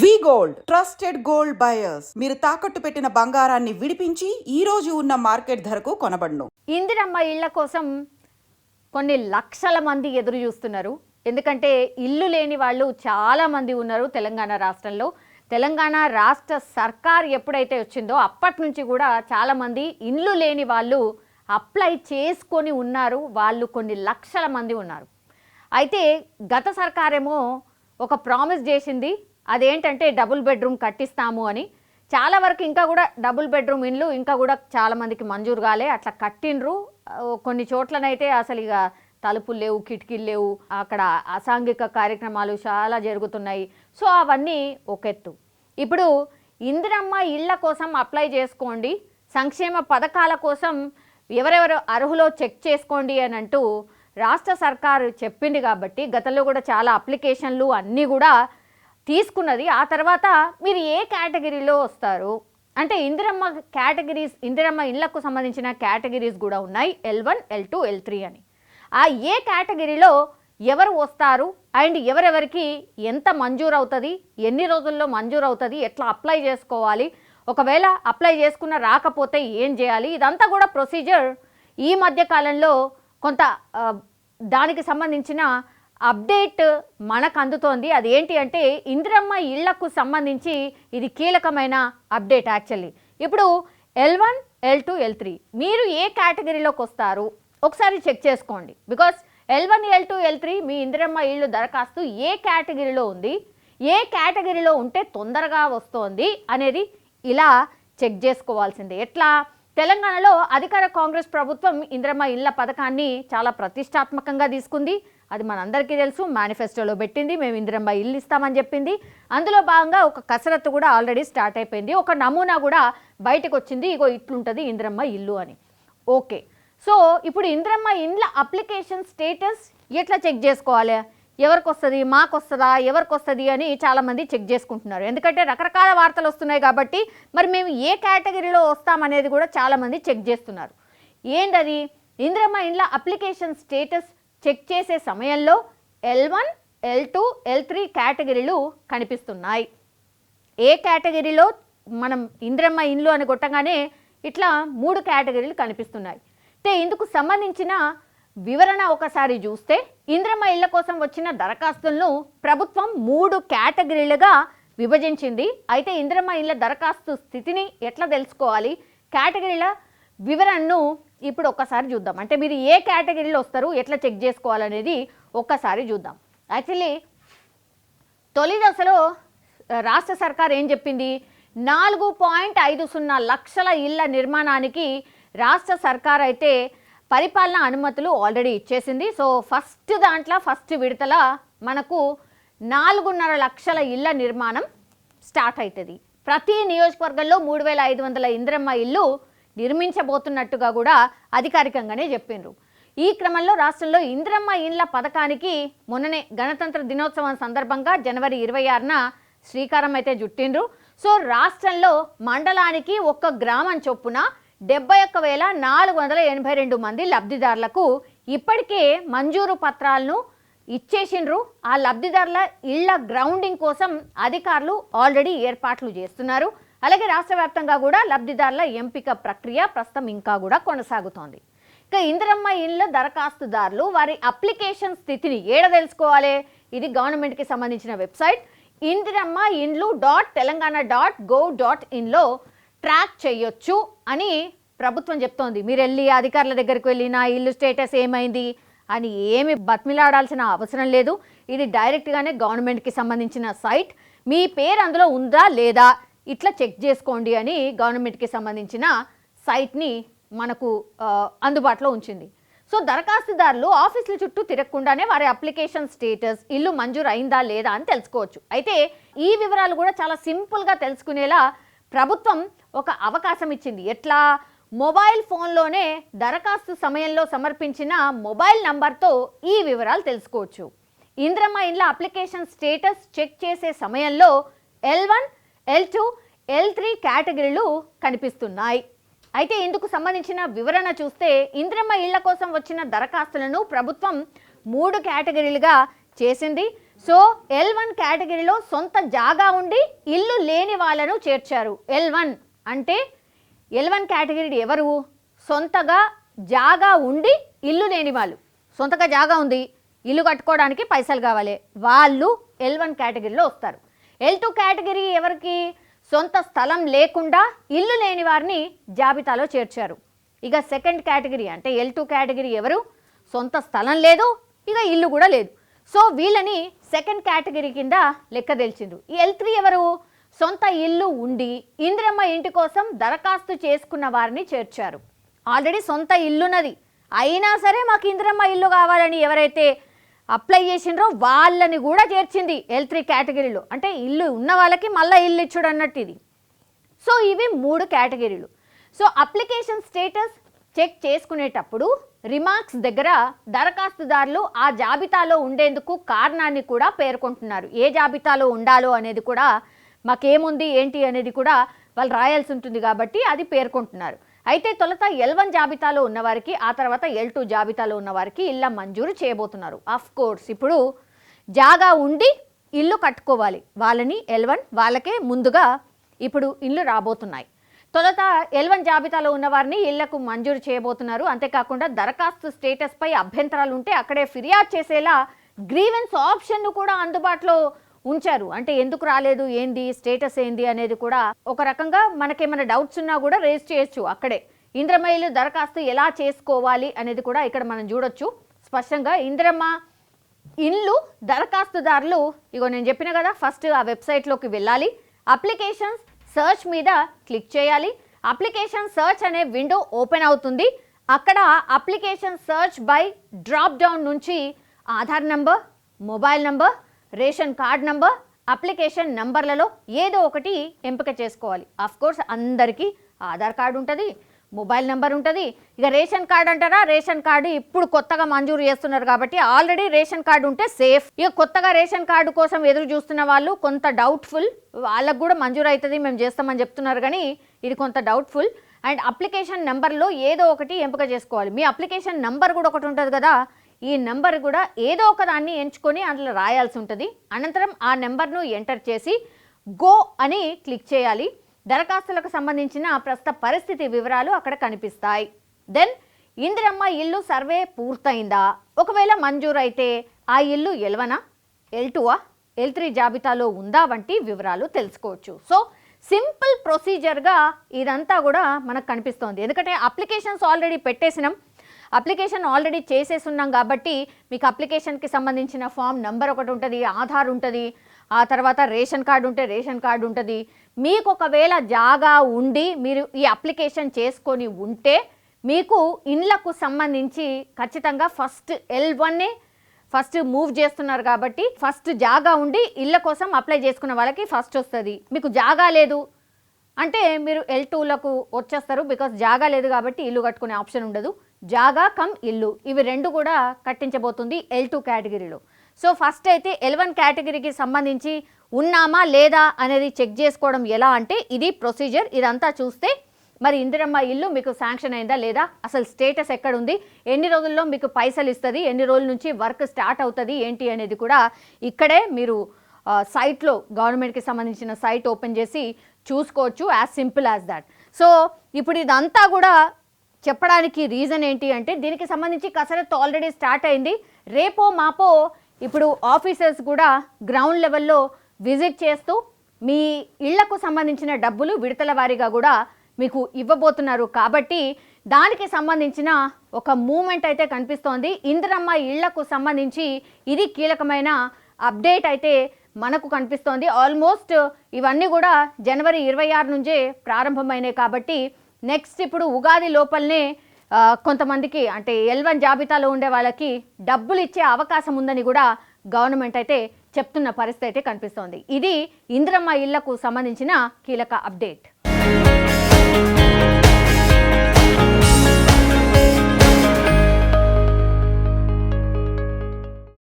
We gold trusted gold buyers. మీరు తాకట్టు పెట్టిన బంగారాన్ని విడిపించి ఈ రోజు ఉన్న మార్కెట్ ధరకు కొనబడను. ఇందిరమ్మ ఇళ్ళ కోసం కొన్ని లక్షల మంది ఎదురు చూస్తున్నారు. ఎందుకంటే ఇల్లు లేని వాళ్ళు చాలా మంది ఉన్నారు తెలంగాణ రాష్ట్రంలో. తెలంగాణ రాష్ట్ర సర్కార్ ఎప్పుడైతే వచ్చిందో అప్పటి నుంచి కూడా చాలామంది ఇల్లు లేని వాళ్ళు అప్లై చేసుకొని ఉన్నారు. వాళ్ళు కొన్ని లక్షల మంది ఉన్నారు. అయితే గత సర్కారేమో ఒక ప్రామిస్ చేసింది. అదేంటంటే డబుల్ బెడ్రూమ్ కట్టిస్తాము అని. చాలా వరకు ఇంకా కూడా డబుల్ బెడ్రూమ్ ఇండ్లు ఇంకా కూడా చాలామందికి మంజూరు కాలే. అట్లా కట్టిండ్రు. కొన్ని చోట్లనైతే అసలు ఇక తలుపులు లేవు కిటికీలు లేవు. అక్కడ అసాంఘిక కార్యక్రమాలు చాలా జరుగుతున్నాయి. సో అవన్నీ ఒక ఎత్తు. ఇప్పుడు ఇందిరమ్మ ఇళ్ళ కోసం అప్లై చేసుకోండి. సంక్షేమ పథకాల కోసం ఎవరెవరు అర్హులో చెక్ చేసుకోండి అని అంటూ రాష్ట్ర సర్కారు చెప్పింది కాబట్టి గతంలో కూడా చాలా అప్లికేషన్లు అన్నీ కూడా తీసుకున్నది ఆ తర్వాత మీరు ఏ కేటగిరీలో వస్తారు? అంటే ఇందిరమ్మ కేటగిరీస్ ఇందిరమ్మ ఇళ్ళకు సంబంధించిన కేటగిరీస్ కూడా ఉన్నాయి L one L two L three అని. ఆ ఏ కేటగిరీలో ఎవరు వస్తారు? అండ్ ఎవరెవరికి ఎంత మంజూరు అవుతుంది ఎన్ని రోజుల్లో మంజూరు అవుతుంది ఎట్లా అప్లై చేసుకోవాలి? ఒకవేళ అప్లై చేసుకున్న రాకపోతే ఏం చేయాలి? ఇదంతా కూడా ప్రొసీజర్ ఈ మధ్య కాలంలో కొంత దానికి సంబంధించిన అప్డేట్ మనకు అందుతోంది అది ఏంటి అంటే ఇందిరమ్మ ఇళ్ళకు సంబంధించి ఇది కీలకమైన అప్డేట్ యాక్చువల్లీ. ఇప్పుడు L one L two L three మీరు ఏ కేటగిరీలోకి వస్తారు? ఒకసారి చెక్ చేసుకోండి. Because L one L two L three మీ ఇందిరమ్మ ఇళ్ళు దరఖాస్తు ఏ కేటగిరీలో ఉంది? ఏ కేటగిరీలో ఉంటే తొందరగా వస్తోంది అనేది ఇలా చెక్ చేసుకోవాల్సిందే. ఎట్లా? తెలంగాణలో అధికార కాంగ్రెస్ ప్రభుత్వం ఇందిరమ్మ ఇళ్ళ పథకాన్ని చాలా ప్రతిష్టాత్మకంగా తీసుకుంది. అది మనందరికీ తెలుసు. మేనిఫెస్టోలో పెట్టింది. మేము ఇందిరమ్మ ఇల్లు ఇస్తామని చెప్పింది. అందులో భాగంగా ఒక కసరత్తు కూడా ఆల్రెడీ స్టార్ట్ అయిపోయింది. ఒక నమూనా కూడా బయటకు వచ్చింది ఇగో ఇట్లుంటుంది ఇందిరమ్మ ఇల్లు అని. ఓకే. సో ఇప్పుడు ఇందిరమ్మ ఇండ్ల అప్లికేషన్ స్టేటస్ ఎట్లా చెక్ చేసుకోవాలి? ఎవరికి వస్తుంది మాకు వస్తుందా ఎవరికి వస్తుంది అని చాలామంది చెక్ చేసుకుంటున్నారు. ఎందుకంటే రకరకాల వార్తలు వస్తున్నాయి కాబట్టి మరి మేము ఏ కేటగిరీలో వస్తామనేది కూడా చాలామంది చెక్ చేస్తున్నారు. ఏంటది ఇందిరమ్మ ఇండ్ల అప్లికేషన్ స్టేటస్ చెక్ చేసే సమయంలో L one L two L three కేటగిరీలు కనిపిస్తున్నాయి. ఏ కేటగిరీలో మనం ఇంద్రమ్మ ఇండ్లు అని కొట్టగానే ఇట్లా మూడు కేటగిరీలు కనిపిస్తున్నాయి. అయితే ఇందుకు సంబంధించిన వివరణ ఒకసారి చూస్తే ఇంద్రమ్మ ఇళ్ళ కోసం వచ్చిన దరఖాస్తులను ప్రభుత్వం మూడు కేటగిరీలుగా విభజించింది. అయితే ఇంద్రమ్మ ఇళ్ళ దరఖాస్తు స్థితిని ఎట్లా తెలుసుకోవాలి? కేటగిరీల వివరణను ఇప్పుడు ఒక్కసారి చూద్దాం. అంటే మీరు ఏ కేటగిరీలో వస్తారు ఎట్లా చెక్ చేసుకోవాలనేది ఒక్కసారి చూద్దాం. యాక్చువల్లీ తొలి దశలో రాష్ట్ర సర్కార్ ఏం చెప్పింది? నాలుగు పాయింట్ ఐదు సున్నా లక్షల ఇళ్ళ నిర్మాణానికి రాష్ట్ర సర్కార్ అయితే పరిపాలన అనుమతులు ఆల్రెడీ ఇచ్చేసింది. సో ఫస్ట్ దాంట్లో ఫస్ట్ విడతల మనకు నాలుగున్నర లక్షల ఇళ్ళ నిర్మాణం స్టార్ట్ అవుతుంది ప్రతి నియోజకవర్గంలో మూడు వేల ఐదు వందల ఇంద్రమ్మ ఇల్లు నిర్మించబోతున్నట్టుగా కూడా అధికారికంగానే చెప్పిండ్రు ఈ క్రమంలో రాష్ట్రంలో ఇంద్రమ్మ ఇండ్ల పథకానికి మొన్ననే గణతంత్ర దినోత్సవం సందర్భంగా జనవరి ఇరవై ఆరున శ్రీకారం అయితే జుట్టిండ్రు సో రాష్ట్రంలో మండలానికి ఒక్క గ్రామం చొప్పున డెబ్బై ఒక్క వేల నాలుగు వందల ఎనభై రెండు మంది లబ్ధిదారులకు ఇప్పటికే మంజూరు పత్రాలను ఇచ్చేసిండ్రు. ఆ లబ్ధిదారుల ఇళ్ళ గ్రౌండింగ్ కోసం అధికారులు ఆల్రెడీ ఏర్పాట్లు చేస్తున్నారు. అలాగే రాష్ట్ర వ్యాప్తంగా కూడా లబ్ధిదారుల ఎంపిక ప్రక్రియ ప్రస్తుతం ఇంకా కూడా కొనసాగుతోంది. ఇక ఇందిరమ్మ ఇన్లో దరఖాస్తుదారులు వారి అప్లికేషన్ స్థితిని ఏడ తెలుసుకోవాలి? ఇది గవర్నమెంట్కి సంబంధించిన వెబ్సైట్. ఇందిరమ్మ ఇండ్లు dot Telangana dot gov dot ఇన్లో track చేయొచ్చు అని ప్రభుత్వం చెప్తోంది. మీరు వెళ్ళి అధికారుల దగ్గరికి వెళ్ళి నా ఇల్లు స్టేటస్ ఏమైంది? అని ఏమి బతిమిలాడాల్సిన అవసరం లేదు. ఇది డైరెక్ట్గానే గవర్నమెంట్కి సంబంధించిన సైట్. మీ పేరు అందులో ఉందా లేదా? ఇట్లా చెక్ చేసుకోండి అని గవర్నమెంట్కి సంబంధించిన సైట్ని మనకు అందుబాటులో ఉంచింది. సో దరఖాస్తుదారులు ఆఫీసుల చుట్టూ తిరగకుండానే వారి అప్లికేషన్ స్టేటస్ ఇల్లు మంజూరు అయిందా లేదా అని తెలుసుకోవచ్చు. అయితే ఈ వివరాలు కూడా చాలా సింపుల్గా తెలుసుకునేలా ప్రభుత్వం ఒక అవకాశం ఇచ్చింది. ఎట్లా? మొబైల్ ఫోన్లోనే దరఖాస్తు సమయంలో సమర్పించిన మొబైల్ నంబర్తో ఈ వివరాలు తెలుసుకోవచ్చు. ఇంద్రమ్మ ఇండ్ల అప్లికేషన్ స్టేటస్ చెక్ చేసే సమయంలో L one L two L three కేటగిరీలు కనిపిస్తున్నాయి. అయితే ఇందుకు సంబంధించిన వివరణ చూస్తే ఇంద్రమ్మ ఇళ్ళ కోసం వచ్చిన దరఖాస్తులను ప్రభుత్వం మూడు కేటగిరీలుగా చేసింది. సో ఎల్ వన్ కేటగిరీలో సొంత జాగా ఉండి ఇల్లు లేని వాళ్ళను చేర్చారు. ఎల్ వన్ అంటే ఎల్ వన్ కేటగిరీ ఎవరు? సొంతగా జాగా ఉండి ఇల్లు లేని వాళ్ళు. సొంతగా జాగా ఉంది. ఇల్లు కట్టుకోవడానికి పైసలు కావాలి. వాళ్ళు ఎల్ వన్ కేటగిరీలో వస్తారు. ఎల్ టూ కేటగిరీ ఎవరికి సొంత స్థలం లేకుండా ఇల్లు లేని వారిని జాబితాలో చేర్చారు. ఇక సెకండ్ కేటగిరీ అంటే ఎల్ టూ కేటగిరీ ఎవరు? సొంత స్థలం లేదు ఇక ఇల్లు కూడా లేదు. సో వీళ్ళని సెకండ్ కేటగిరీ కింద లెక్క తెలిసిండ్రు ఈ ఎల్ త్రీ ఎవరు? సొంత ఇల్లు ఉండి ఇందిరమ్మ ఇంటి కోసం దరఖాస్తు చేసుకున్న వారిని చేర్చారు. ఆల్రెడీ సొంత ఇల్లున్నది. అయినా సరే మాకు ఇందిరమ్మ ఇల్లు కావాలని ఎవరైతే అప్లై చేసిండ్రో వాళ్ళని కూడా చేర్చింది ఎల్ త్రీ కేటగిరీలో. అంటే ఇల్లు ఉన్న వాళ్ళకి మళ్ళీ ఇల్లు ఇచ్చుడు అన్నట్టు ఇది. సో ఇవి మూడు కేటగిరీలు. సో అప్లికేషన్ స్టేటస్ చెక్ చేసుకునేటప్పుడు రిమార్క్స్ దగ్గర దరఖాస్తుదారులు ఆ జాబితాలో ఉండేందుకు కారణాన్ని కూడా పేర్కొంటున్నారు. ఏ జాబితాలో ఉండాలో అనేది కూడా మాకేముంది ఏంటి అనేది కూడా వాళ్ళు రాయాల్సి ఉంటుంది కాబట్టి అది పేర్కొంటున్నారు. అయితే తొలుత ఎల్ వన్ జాబితాలో ఉన్నవారికి ఆ తర్వాత ఎల్ టూ జాబితాలో ఉన్నవారికి ఇళ్ళ మంజూరు చేయబోతున్నారు. అఫ్ కోర్స్ ఇప్పుడు జాగా ఉండి ఇల్లు కట్టుకోవాలి. వాళ్ళని ఎల్ వన్ వాళ్ళకే ముందుగా ఇప్పుడు ఇల్లు రాబోతున్నాయి. తొలుత ఎల్వన్ జాబితాలో ఉన్న వారిని ఇళ్ళకు మంజూరు చేయబోతున్నారు. అంతేకాకుండా దరఖాస్తు స్టేటస్పై అభ్యంతరాలు ఉంటే అక్కడే ఫిర్యాదు చేసేలా గ్రీవెన్స్ ఆప్షన్ను కూడా అందుబాటులో ఉంచారు. అంటే ఎందుకు రాలేదు? ఏంది? స్టేటస్ ఏంది? అనేది కూడా ఒక రకంగా మనకేమైనా డౌట్స్ ఉన్నా కూడా రేజ్ చేయొచ్చు అక్కడే. ఇంద్రమయ్యలు దరఖాస్తు ఎలా చేసుకోవాలి అనేది కూడా ఇక్కడ మనం చూడొచ్చు. స్పష్టంగా ఇంద్రమ్మ ఇల్లు దరఖాస్తుదారులు ఇగో నేను చెప్పిన కదా ఫస్ట్ ఆ వెబ్సైట్లోకి వెళ్ళాలి. అప్లికేషన్స్ సర్చ్ మీద క్లిక్ చేయాలి. అప్లికేషన్ సర్చ్ అనే విండో ఓపెన్ అవుతుంది. అక్కడ application search by drop down నుంచి Aadhaar number mobile number ration card number application నంబర్లలో ఏదో ఒకటి ఎంపిక చేసుకోవాలి. అఫ్ కోర్స్ అందరికీ ఆధార్ కార్డు ఉంటుంది మొబైల్ నెంబర్ ఉంటుంది. ఇక రేషన్ కార్డు అంటారా? రేషన్ కార్డు ఇప్పుడు కొత్తగా మంజూరు చేస్తున్నారు కాబట్టి ఆల్రెడీ రేషన్ కార్డు ఉంటే సేఫ్ ఇక కొత్తగా రేషన్ కార్డు కోసం ఎదురు చూస్తున్న వాళ్ళు కొంత డౌట్ఫుల్ వాళ్ళకు కూడా మంజూరు అవుతుంది మేము చేస్తామని చెప్తున్నారు కానీ ఇది కొంత డౌట్ఫుల్ అండ్ అప్లికేషన్ నెంబర్లో ఏదో ఒకటి ఎంపిక చేసుకోవాలి. మీ అప్లికేషన్ నెంబర్ కూడా ఒకటి ఉంటుంది కదా ఈ నెంబర్ కూడా ఏదో ఒక దాన్ని ఎంచుకొని అందులో రాయాల్సి ఉంటుంది. అనంతరం ఆ నెంబర్ను ఎంటర్ చేసి గో అని క్లిక్ చేయాలి. దరఖాస్తులకు సంబంధించిన ప్రస్తుత పరిస్థితి వివరాలు అక్కడ కనిపిస్తాయి. దెన్ ఇందిరమ్మ ఇల్లు సర్వే పూర్తయిందా? ఒకవేళ మంజూరైతే ఆ ఇల్లు ఎల్వనా ఎల్ టూవా ఎల్ త్రీ జాబితాలో ఉందా వంటి వివరాలు తెలుసుకోవచ్చు. సో సింపుల్ ప్రొసీజర్గా ఇదంతా కూడా మనకు కనిపిస్తోంది. ఎందుకంటే అప్లికేషన్స్ ఆల్రెడీ పెట్టేసినాం. అప్లికేషన్ ఆల్రెడీ చేసేసి ఉన్నాం కాబట్టి మీకు అప్లికేషన్కి సంబంధించిన ఫామ్ నెంబర్ ఒకటి ఉంటుంది ఆధార్ ఉంటుంది ఆ తర్వాత రేషన్ కార్డు ఉంటే రేషన్ కార్డు ఉంటుంది. మీకు ఒకవేళ జాగా ఉండి మీరు ఈ అప్లికేషన్ చేసుకొని ఉంటే మీకు ఇండ్లకు సంబంధించి ఖచ్చితంగా ఫస్ట్ ఎల్ వన్నే ఫస్ట్ మూవ్ చేస్తున్నారు కాబట్టి ఫస్ట్ జాగా ఉండి ఇళ్ళ కోసం అప్లై చేసుకున్న వాళ్ళకి ఫస్ట్ వస్తుంది. మీకు జాగా లేదు అంటే మీరు ఎల్ టూలకు వచ్చేస్తారు బికాస్ జాగా లేదు కాబట్టి ఇల్లు కట్టుకునే ఆప్షన్ ఉండదు. జాగా కమ్ ఇల్లు. ఇవి రెండు కూడా కట్టించబోతుంది ఎల్ టూ కేటగిరీలో. సో ఫస్ట్ అయితే ఎల్ వన్ కేటగిరీకి సంబంధించి ఉన్నామా లేదా అనేది చెక్ చేసుకోవడం ఎలా అంటే ఇది ప్రొసీజర్. ఇదంతా చూస్తే మరి ఇందిరమ్మ ఇల్లు మీకు శాంక్షన్ అయిందా లేదా? అసలు స్టేటస్ ఎక్కడ ఉంది ఎన్ని రోజుల్లో మీకు పైసలు ఇస్తుంది? ఎన్ని రోజుల నుంచి వర్క్ స్టార్ట్ అవుతుంది? ఏంటి అనేది కూడా ఇక్కడే మీరు సైట్లో గవర్నమెంట్కి సంబంధించిన సైట్ ఓపెన్ చేసి చూసుకోవచ్చు as simple as that. So ఇప్పుడు ఇదంతా కూడా చెప్పడానికి రీజన్ ఏంటి అంటే దీనికి సంబంధించి కసరత్తు ఆల్రెడీ స్టార్ట్ అయింది. రేపో మాపో ఇప్పుడు ఆఫీసర్స్ కూడా గ్రౌండ్ లెవెల్లో విజిట్ చేస్తూ మీ ఇళ్ళకు సంబంధించిన డబ్బులు విడతల వారీగా కూడా మీకు ఇవ్వబోతున్నారు. కాబట్టి దానికి సంబంధించిన ఒక మూమెంట్ అయితే కనిపిస్తోంది. ఇందిరమ్మ ఇళ్ళకు సంబంధించి ఇది కీలకమైన అప్డేట్ అయితే మనకు కనిపిస్తోంది. ఆల్మోస్ట్ ఇవన్నీ కూడా జనవరి ఇరవై ఆరు నుంచే ప్రారంభమైనాయి కాబట్టి నెక్స్ట్ ఇప్పుడు ఉగాది లోపలనే కొంతమందికి అంటే ఎల్ వన్ జాబితాలో ఉండే వాళ్ళకి డబ్బులు ఇచ్చే అవకాశం ఉందని కూడా గవర్నమెంట్ అయితే చెప్తున్న పరిస్థితి అయితే కనిపిస్తోంది. ఇది ఇంద్రమ్మ ఇళ్ళకు సంబంధించిన కీలక అప్డేట్.